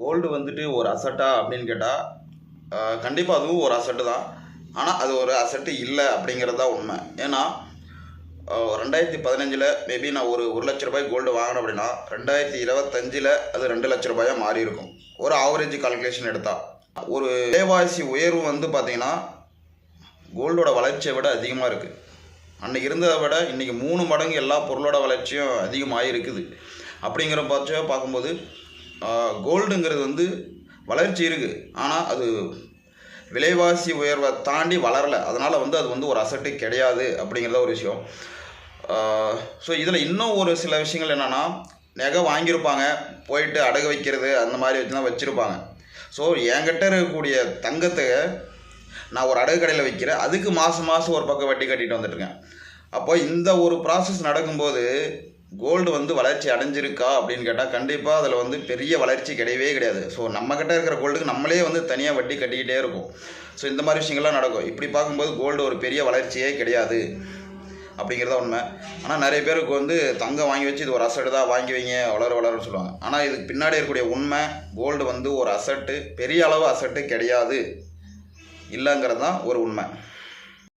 Gold வந்துட்டு ஒரு அசட்டா அப்படின்னு கேட்டால் கண்டிப்பாக அதுவும் ஒரு அசட்டு தான். ஆனால் அது ஒரு அசட்டு இல்லை அப்படிங்கிறது தான் உண்மை. ஏன்னா ரெண்டாயிரத்தி பதினஞ்சில் மேபி நான் ஒரு ஒரு லட்ச ரூபாய் கோல்டு வாங்கினேன் அப்படின்னா ரெண்டாயிரத்தி இருபத்தஞ்சில் அது ரெண்டு லட்ச ரூபாயாக மாறி இருக்கும். ஒரு ஆவரேஜ் கால்குலேஷன் எடுத்தால் ஒரு விலைவாசி உயர்வு வந்து பார்த்திங்கன்னா கோல்டோட வளர்ச்சியை விட அதிகமாக இருக்குது அன்றைக்கி இருந்ததை விட இன்றைக்கி மூணு மடங்கு எல்லா பொருளோட வளர்ச்சியும் அதிகமாக இருக்குது அப்படிங்கிற பட்சம் பார்க்கும்போது கோல்டுங்கிறது வந்து வளர்ச்சி இருக்குது ஆனால் அது விலைவாசி உயர்வை தாண்டி வளரலை. அதனால் வந்து அது வந்து ஒரு அசட்டு கிடையாது அப்படிங்கிறத ஒரு விஷயம். ஸோ இதில் இன்னும் ஒரு சில விஷயங்கள் என்னென்னா நகை வாங்கியிருப்பாங்க. போயிட்டு அடகு வைக்கிறது அந்த மாதிரி வச்சு தான் வச்சுருப்பாங்க. ஸோ என்கிட்ட இருக்கக்கூடிய தங்கத்தை நான் ஒரு அடகு கடையில் வைக்கிறேன். அதுக்கு மாதம் மாதம் ஒரு பக்கம் வட்டி கட்டிட்டு வந்துட்டுருக்கேன் அப்போ இந்த ஒரு ப்ராசஸ் நடக்கும்போது கோல்டு வந்து வளர்ச்சி அடைஞ்சிருக்கா அப்படின்னு கேட்டால் கண்டிப்பாக அதில் வந்து பெரிய வளர்ச்சி கிடையவே கிடையாது. ஸோ நம்மக்கிட்ட இருக்கிற கோல்டுக்கு நம்மளே வந்து தனியாக வட்டி கட்டிக்கிட்டே இருக்கும். ஸோ இந்த மாதிரி விஷயங்கள்லாம் நடக்கும். இப்படி பார்க்கும்போது கோல்டு ஒரு பெரிய வளர்ச்சியே கிடையாது அப்படிங்கிறத உண்மை. ஆனால் நிறைய பேருக்கு வந்து தங்கம் வாங்கி வச்சு இது ஒரு அசட்டு தான் வாங்கி வைங்க வளர வளருன்னு சொல்லுவாங்க. ஆனால் இதுக்கு பின்னாடி இருக்கக்கூடிய உண்மை கோல்டு வந்து ஒரு அசட்டு பெரிய அளவு அசட்டு கிடையாது. இல்லைங்கிறது தான் ஒரு உண்மை.